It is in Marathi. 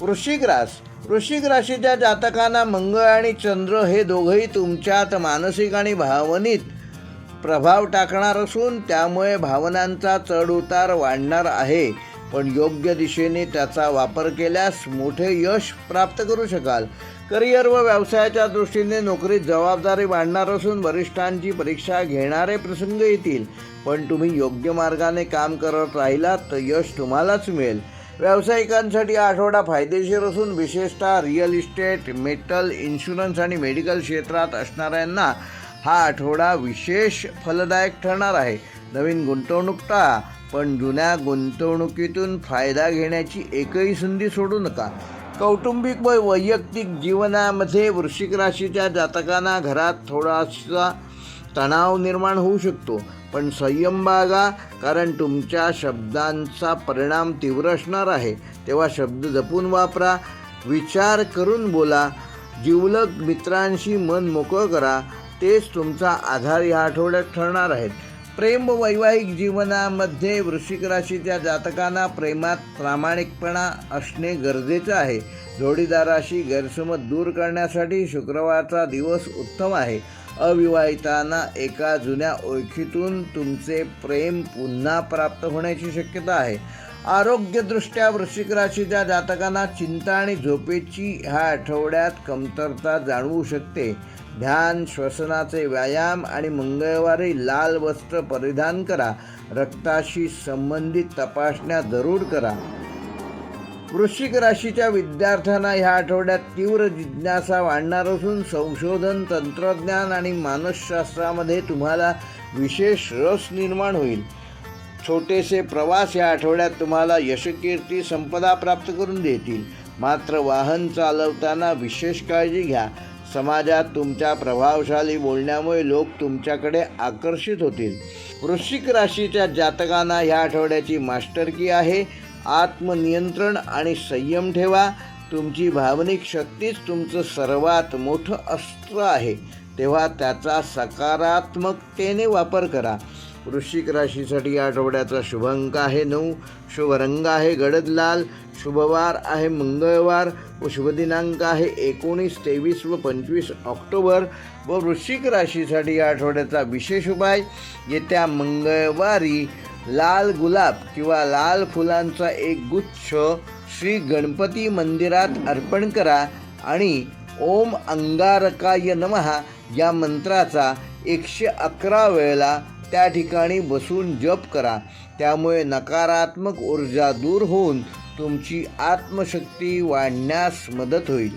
वृश्चिक रास वृश्चिक राशीच्या जातकांना मंगळ आणि चंद्र हे दोघंही तुमच्यात मानसिक आणि भावनिक प्रभाव टाकणार असून त्यामुळे भावनांचा चढउतार वाढणार आहे. पण योग्य दिशेने त्याचा वापर केल्यास मोठे यश प्राप्त करू शकाल. करिअर व व्यवसायाच्या दृष्टीने नोकरीत जबाबदारी वाढणार असून वरिष्ठांची परीक्षा घेणारे प्रसंग येतील. पण तुम्ही योग्य मार्गाने काम करत राहिलात तर यश तुम्हालाच मिळेल. व्यावसायिकांसाठी आठवडा फायदेशीर असून विशेषतः रिअल इस्टेट मेटल इन्शुरन्स आणि मेडिकल क्षेत्रात असणाऱ्यांना हा आठवडा विशेष फलदायक ठरणार आहे. नवीन गुंतवणूक टाळा पण जुन्या गुंतवणुकीतून फायदा घेण्याची एकही संधी सोडू नका. कौटुंबिक व वैयक्तिक जीवनामध्ये वृश्चिक राशीच्या जातकांना घरात थोडासा तणाव निर्माण होऊ शकतो. पण संयम बागा कारण तुमच्या शब्दांचा परिणाम तीव्र असणार आहे. तेव्हा शब्द जपून वापरा विचार करून बोला जिवलग मित्रांशी मन मोकळं करा. तेच तुमचा आधार या आठवड्यात ठरणार आहेत. प्रेम व वैवाहिक जीवनामध्ये वृश्चिक राशीच्या जातकांना प्रेमात प्रामाणिकपणा असणे गरजेचं आहे. जोडीदाराशी गैरसमज दूर करण्यासाठी शुक्रवारचा दिवस उत्तम आहे. अविवाहितांना एका जुन्या ओळखीतून तुमचे प्रेम पुन्हा प्राप्त होण्याची शक्यता आहे. आरोग्यदृष्ट्या वृश्चिक राशीच्या जातकांना चिंता आणि झोपेची ह्या आठवड्यात कमतरता जाणवू शकते. ध्यान श्वसनाचे व्यायाम आणि मंगळवारी लाल वस्त्र परिधान करा. रक्ताशी संबंधित तपासण्या जरूर करा. वृश्चिक राशीच्या विद्यार्थ्यांना ह्या आठवड्यात तीव्र जिज्ञासा वाढणार असून संशोधन तंत्रज्ञान आणि मानसशास्त्रामध्ये तुम्हाला विशेष रस निर्माण होईल. छोटेसे प्रवास या आठवड्यात तुम्हाला यशकीर्ती संपदा प्राप्त करून देतील. मात्र वाहन चालवताना विशेष काळजी घ्या. समाजात तुमच्या प्रभावशाली बोलण्यामुळे लोक तुमच्याकडे आकर्षित होतील. वृश्चिक राशीच्या जातकांना ह्या आठवड्याची मास्टरकी आहे. आत्मनियंत्रण आणि संयम ठेवा. तुमची भावनिक शक्तीच तुमचं सर्वात मोठं अस्त्र आहे. तेव्हा त्याचा सकारात्मकतेने वापर करा. वृश्चिक राशीसाठी या आठवड्याचा शुभ अंक आहे नऊ. शुभ रंग आहे गडदलाल. शुभवार आहे मंगळवार. व शुभदिनांक आहे एकोणीस तेवीस व पंचवीस ऑक्टोबर. व वृश्चिक राशीसाठी या आठवड्याचा विशेष उपाय. येत्या मंगळवारी लाल गुलाब किंवा लाल फुलांचा एक गुच्छ श्री गणपती मंदिरात अर्पण करा आणि ओम अंगारकाय नमहा या मंत्राचा एकशे अकरा वेळेला त्या ठिकाणी बसून जप करा. त्यामुळे नकारात्मक ऊर्जा दूर होऊन तुमची आत्मशक्ती वाढण्यास मदत होईल.